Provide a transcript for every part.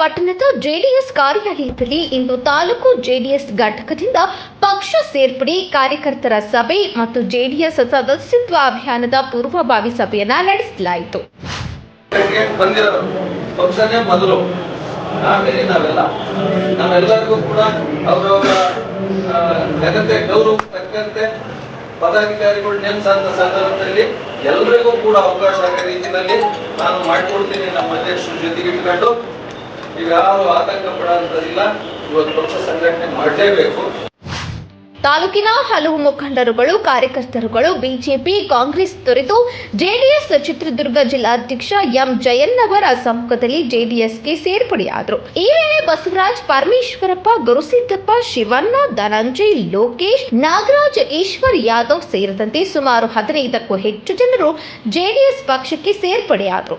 ಪಟ್ಟಣದ ಜೆಡಿಎಸ್ ಕಾರ್ಯಾಲಯದಲ್ಲಿ ಇಂದು ತಾಲೂಕು ಜೆಡಿಎಸ್ ಘಟಕದಿಂದ ಪಕ್ಷ ಸೇರ್ಪಡೆ, ಕಾರ್ಯಕರ್ತರ ಸಭೆ ಮತ್ತು ಜೆಡಿಎಸ್ ಸದಸ್ಯತ್ವ ಅಭಿಯಾನದ ಪೂರ್ವಭಾವಿ ಸಭೆಯನ್ನ ನಡೆಸಲಾಯಿತು. ಪದಾಧಿಕಾರಿಗಳು ನೇಮಿಸಂತ ಸಂದರ್ಭದಲ್ಲಿ ಎಲ್ರಿಗೂ ಕೂಡ ಅವಕಾಶ ಆಗೋ ರೀತಿಯಲ್ಲಿ ನಾನು ಮಾಡ್ಕೊಡ್ತೀನಿ ನಮ್ಮ ಅಧ್ಯಕ್ಷರ ಜೊತೆಗೆ ಇಟ್ಕೊಂಡು. ಈಗ ಆತಂಕ ಇವತ್ತು ಪಕ್ಷ ಸಂಘಟನೆ ಮಾಡಲೇಬೇಕು. ತಾಲೂಕಿನ ಹಲವು ಮುಖಂಡರುಗಳು, ಕಾರ್ಯಕರ್ತರುಗಳು, ಬಿಜೆಪಿ, ಕಾಂಗ್ರೆಸ್ ತೊರೆದು ಜೆಡಿಎಸ್ ಚಿತ್ರದುರ್ಗ ಜಿಲ್ಲಾಧ್ಯಕ್ಷ ಎಂ ಜಯನ್ನವರ ಸಮ್ಮುಖದಲ್ಲಿ ಜೆಡಿಎಸ್ಗೆ ಸೇರ್ಪಡೆಯಾದರು. ಈ ವೇಳೆ ಬಸವರಾಜ್ ಪರಮೇಶ್ವರಪ್ಪ, ಗುರುಸಿದ್ದಪ್ಪ, ಶಿವಣ್ಣ, ಧನಂಜಯ್, ಲೋಕೇಶ್, ನಾಗರಾಜ್, ಈಶ್ವರ್ ಯಾದವ್ ಸೇರಿದಂತೆ ಸುಮಾರು ಹದಿನೈದಕ್ಕೂ ಹೆಚ್ಚು ಜನರು ಜೆಡಿಎಸ್ ಪಕ್ಷಕ್ಕೆ ಸೇರ್ಪಡೆಯಾದರು.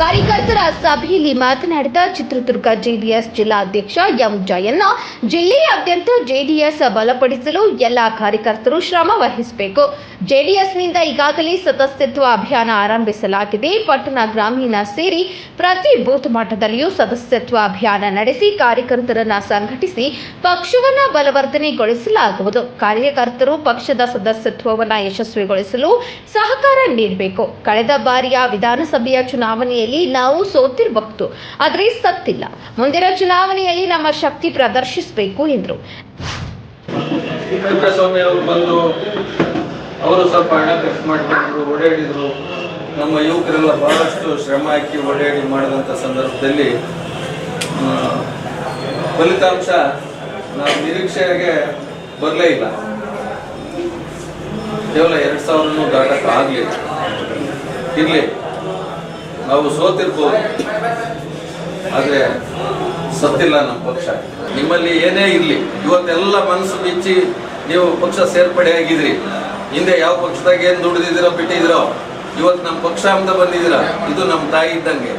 ಕಾರ್ಯಕರ್ತರ ಸಭೆಯಲ್ಲಿ ಮಾತನಾಡಿದ ಚಿತ್ರದುರ್ಗ ಜೆಡಿಎಸ್ ಜಿಲ್ಲಾಧ್ಯಕ್ಷ ಎಂ ಜಯಣ್ಣ, ಜಿಲ್ಲೆಯಾದ್ಯಂತ ಜೆಡಿಎಸ್ ಬಲಪಡಿಸಲು ಎಲ್ಲ ಕಾರ್ಯಕರ್ತರು ಶ್ರಮ ವಹಿಸಬೇಕು. ಜೆಡಿಎಸ್ನಿಂದ ಈಗಾಗಲೇ ಸದಸ್ಯತ್ವ ಅಭಿಯಾನ ಆರಂಭಿಸಲಾಗಿದೆ. ಪಟ್ಟಣ ಗ್ರಾಮೀಣ ಸೇರಿ ಪ್ರತಿ ಬೂತ್ ಮಟ್ಟದಲ್ಲಿಯೂ ಸದಸ್ಯತ್ವ ಅಭಿಯಾನ ನಡೆಸಿ ಕಾರ್ಯಕರ್ತರನ್ನ ಸಂಘಟಿಸಿ ಪಕ್ಷವನ್ನ ಬಲವರ್ಧನೆಗೊಳಿಸಲಾಗುವುದು. ಕಾರ್ಯಕರ್ತರು ಪಕ್ಷದ ಸದಸ್ಯತ್ವವನ್ನು ಯಶಸ್ವಿಗೊಳಿಸಲು ಸಹಕಾರ ನೀಡಬೇಕು. ಕಳೆದ ಬಾರಿಯ ವಿಧಾನಸಭೆಯ ಚುನಾವಣೆಯಲ್ಲಿ ನಾವು ಸೋತಿರ್ಬಹುದು. ಆದರೆ ಸತ್ತಿಲ್ಲ. ಮುಂದಿನ ಚುನಾವಣೆಯಲ್ಲಿ ನಮ್ಮ ಶಕ್ತಿ ಪ್ರದರ್ಶಿಸಬೇಕು ಎಂದರು. ಅವರು ಸ್ವಲ್ಪ ಹಣ ಖರ್ಚು ಮಾಡ್ಕೊಂಡ್ರು ಓಡಾಡಿದ್ರು. ನಮ್ಮ ಯುವಕರೆಲ್ಲ ಬಹಳಷ್ಟು ಶ್ರಮ ಹಾಕಿ ಓಡಾಡಿ ಮಾಡಿದಂಥ ಸಂದರ್ಭದಲ್ಲಿ ಫಲಿತಾಂಶ ನಾವು ನಿರೀಕ್ಷೆಗೆ ಬರಲೇ ಇಲ್ಲ. ಕೇವಲ ಎರಡು ಸಾವಿರನೂ ದಾಟಕ್ಕೆ ಆಗಲಿಲ್ಲ. ಇರಲಿ. ನಾವು ಸೋತಿರ್ಬೋದು. ಆದರೆ ಸತ್ತಿಲ್ಲ ನಮ್ಮ ಪಕ್ಷ. ನಿಮ್ಮಲ್ಲಿ ಏನೇ ಇರಲಿ, ಇವತ್ತೆಲ್ಲ ಮನಸ್ಸು ಬಿಚ್ಚಿ ನೀವು ಪಕ್ಷ ಸೇರ್ಪಡೆ ಆಗಿದ್ರಿ. ಹಿಂದೆ ಯಾವ ಪಕ್ಷದಾಗ ಏನು ದುಡಿದಿದ್ದೀರೋ ಬಿಟ್ಟಿದ್ದೀರೋ, ಇವತ್ತು ನಮ್ಮ ಪಕ್ಷ ಅಂತ ಬಂದಿದ್ದೀರ? ಇದು ನಮ್ಮ ತಾಯಿ ಇದ್ದಂಗೆ.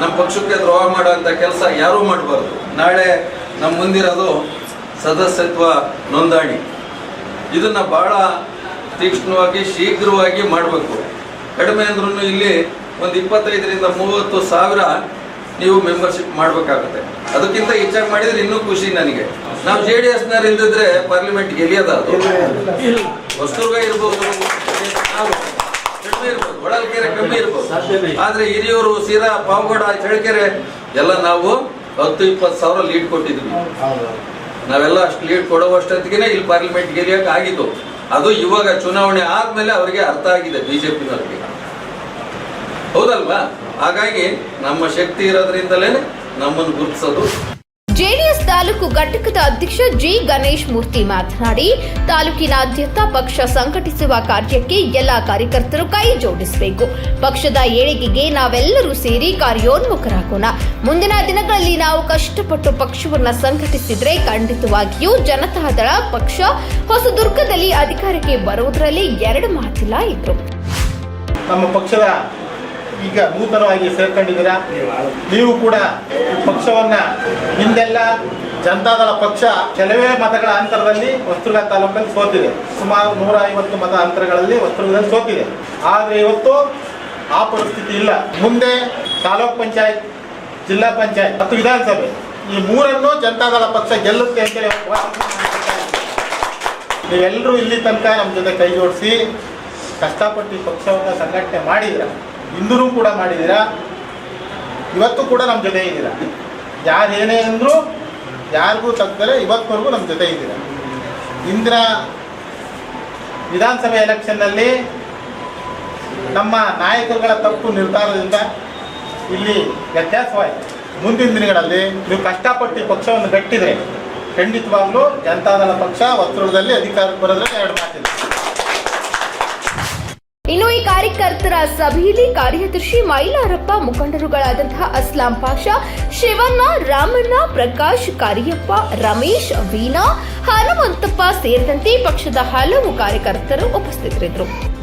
ನಮ್ಮ ಪಕ್ಷಕ್ಕೆ ದ್ರೋಹ ಮಾಡುವಂಥ ಕೆಲಸ ಯಾರೂ ಮಾಡಬಾರ್ದು. ನಾಳೆ ನಮ್ಮ ಮುಂದಿರೋದು ಸದಸ್ಯತ್ವ ನೋಂದಣಿ. ಇದನ್ನ ಬಹಳ ತೀಕ್ಷ್ಣವಾಗಿ, ಶೀಘ್ರವಾಗಿ ಮಾಡಬೇಕು. ಕಡಿಮೆ ಅಂದ್ರೂ ಇಲ್ಲಿ ಒಂದು ಇಪ್ಪತ್ತೈದರಿಂದ ಮೂವತ್ತು ಸಾವಿರ ನೀವು ಮೆಂಬರ್ಶಿಪ್ ಮಾಡಬೇಕಾಗುತ್ತೆ. ಅದಕ್ಕಿಂತ ಹೆಚ್ಚಾಗಿ ಮಾಡಿದ್ರೆ ಇನ್ನೂ ಖುಷಿ ನನಗೆ. ನಾವು ಜೆ ಡಿ ಎಸ್ನವ್ರು ಇಲ್ದಿದ್ರೆ ಪಾರ್ಲಿಮೆಂಟ್ ಗೆಲಿಯೋದ ಹೊಸದುರ್ಗ ಇರ್ಬೋದು ಕಡಿಮೆ ಇರ್ಬೋದು, ಹೊಳಲ್ಕೆರೆ ಕಮ್ಮಿ ಇರ್ಬೋದು. ಆದ್ರೆ ಹಿರಿಯೂರು ಸೀರಾ ಪಾವಗಡ, ಚಳ್ಳಕೆರೆ ಎಲ್ಲ ನಾವು ಹತ್ತು, ಇಪ್ಪತ್ತು ಸಾವಿರ ಲೀಡ್ ಕೊಟ್ಟಿದ್ವಿ. ನಾವೆಲ್ಲ ಅಷ್ಟು ಲೀಡ್ ಕೊಡುವಷ್ಟೊತ್ತಿಗೆ ಇಲ್ಲಿ ಪಾರ್ಲಿಮೆಂಟ್ ಗೆಲಿಯಕ್ಕೆ ಆಗಿದ್ದು. ಅದು ಇವಾಗ ಚುನಾವಣೆ ಆದ್ಮೇಲೆ ಅವರಿಗೆ ಅರ್ಥ ಆಗಿದೆ ಬಿಜೆಪಿನವರಿಗೆ ಹೌದಲ್ವಾ? ಹಾಗಾಗಿ ನಮ್ಮ ಶಕ್ತಿ ಇರೋದ್ರಿಂದಲೇ ನಮ್ಮನ್ನು ಗುರುತಿಸೋದು. ಜೆಡಿಎಸ್ ತಾಲೂಕು ಘಟಕದ ಅಧ್ಯಕ್ಷ ಜಿ ಗಣೇಶ್ ಮೂರ್ತಿ ಮಾತನಾಡಿ ತಾಲೂಕಿನಾದ್ಯಂತ ಪಕ್ಷ ಸಂಘಟಿಸುವ ಕಾರ್ಯಕ್ಕೆ ಎಲ್ಲ ಕಾರ್ಯಕರ್ತರು ಕೈ ಜೋಡಿಸಬೇಕು. ಪಕ್ಷದ ಏಳಿಗೆಗೆ ನಾವೆಲ್ಲರೂ ಸೇರಿ ಕಾರ್ಯೋನ್ಮುಖರಾಗೋಣ. ಮುಂದಿನ ದಿನಗಳಲ್ಲಿ ನಾವು ಕಷ್ಟಪಟ್ಟು ಪಕ್ಷವನ್ನ ಸಂಘಟಿಸಿದ್ರೆ ಖಂಡಿತವಾಗಿಯೂ ಜನತಾದಳ ಪಕ್ಷ ಹೊಸದುರ್ಗದಲ್ಲಿ ಅಧಿಕಾರಕ್ಕೆ ಬರುವುದರಲ್ಲಿ ಎರಡು ಮಾತಿಲ್ಲ ಇದ್ರು ನಮ್ಮ ಪಕ್ಷದ ಈಗ ನೂತನವಾಗಿ ಸೇರ್ಕೊಂಡಿದ್ದೀರಾ? ನೀವು ಕೂಡ ಪಕ್ಷವನ್ನ, ಹಿಂದೆಲ್ಲ ಜನತಾದಳ ಪಕ್ಷ ಕೆಲವೇ ಮತಗಳ ಅಂತರದಲ್ಲಿ ವಸ್ತುಗಳ ತಾಲೂಕಲ್ಲಿ ಸೋತಿದೆ. ಸುಮಾರು ನೂರ ಐವತ್ತು ಮತ ಅಂತರಗಳಲ್ಲಿ ವಸ್ತುಗಳಲ್ಲಿ ಸೋತಿದೆ. ಆದರೆ ಇವತ್ತು ಆ ಪರಿಸ್ಥಿತಿ ಇಲ್ಲ. ಮುಂದೆ ತಾಲೂಕ್ ಪಂಚಾಯತ್, ಜಿಲ್ಲಾ ಪಂಚಾಯತ್ ಮತ್ತು ವಿಧಾನಸಭೆ ಈ ಮೂರನ್ನು ಜನತಾದಳ ಪಕ್ಷ ಗೆಲ್ಲುತ್ತೆ ಅಂತೇಳಿ ನೀವೆಲ್ಲರೂ ಇಲ್ಲಿ ತನಕ ನಮ್ಮ ಜೊತೆ ಕೈ ಜೋಡಿಸಿ ಕಷ್ಟಪಟ್ಟು ಪಕ್ಷವನ್ನು ಸಂಘಟನೆ ಮಾಡಿದ್ದೀರಾ? ಹಿಂದೂ ಕೂಡ ಮಾಡಿದ್ದೀರಾ? ಇವತ್ತು ಕೂಡ ನಮ್ಮ ಜೊತೆ ಇದ್ದೀರಾ? ಯಾರು ಏನೇ ಅಂದರೂ, ಯಾರಿಗೂ ತಗ್ದರೆ ಇವತ್ತವರೆಗೂ ನಮ್ಮ ಜೊತೆ ಇದ್ದೀರಾ? ಇಂದಿನ ವಿಧಾನಸಭೆ ಎಲೆಕ್ಷನ್ನಲ್ಲಿ ನಮ್ಮ ನಾಯಕರುಗಳ ತಪ್ಪು ನಿರ್ಧಾರದಿಂದ ಇಲ್ಲಿ ವ್ಯತ್ಯಾಸವಾಯಿತು. ಮುಂದಿನ ದಿನಗಳಲ್ಲಿ ನೀವು ಕಷ್ಟಪಟ್ಟು ಪಕ್ಷವನ್ನು ಕಟ್ಟಿದರೆ ಖಂಡಿತವಾಗ್ಲೂ ಜನತಾದಳ ಪಕ್ಷ ಒತ್ತಡದಲ್ಲಿ ಅಧಿಕಾರಕ್ಕೆ ಬರೋದ್ರಲ್ಲಿ ಎರಡು ಮಾತಿದೆ ಇನ್ನು ಈ ಕಾರ್ಯಕರ್ತರ ಸಭೆಯಲ್ಲಿ ಕಾರ್ಯದರ್ಶಿ ಮೈಲಾರಪ್ಪ, ಮುಖಂಡರುಗಳಾದಂತಹ ಅಸ್ಲಾಂ ಪಾಷಾ, ಶಿವಣ್ಣ, ರಾಮಣ್ಣ, ಪ್ರಕಾಶ್, ಕಾರಿಯಪ್ಪ, ರಮೇಶ್, ವೀಣಾ, ಹನುಮಂತಪ್ಪ ಸೇರಿದಂತೆ ಪಕ್ಷದ ಹಲವು ಕಾರ್ಯಕರ್ತರು ಉಪಸ್ಥಿತರಿದ್ದರು.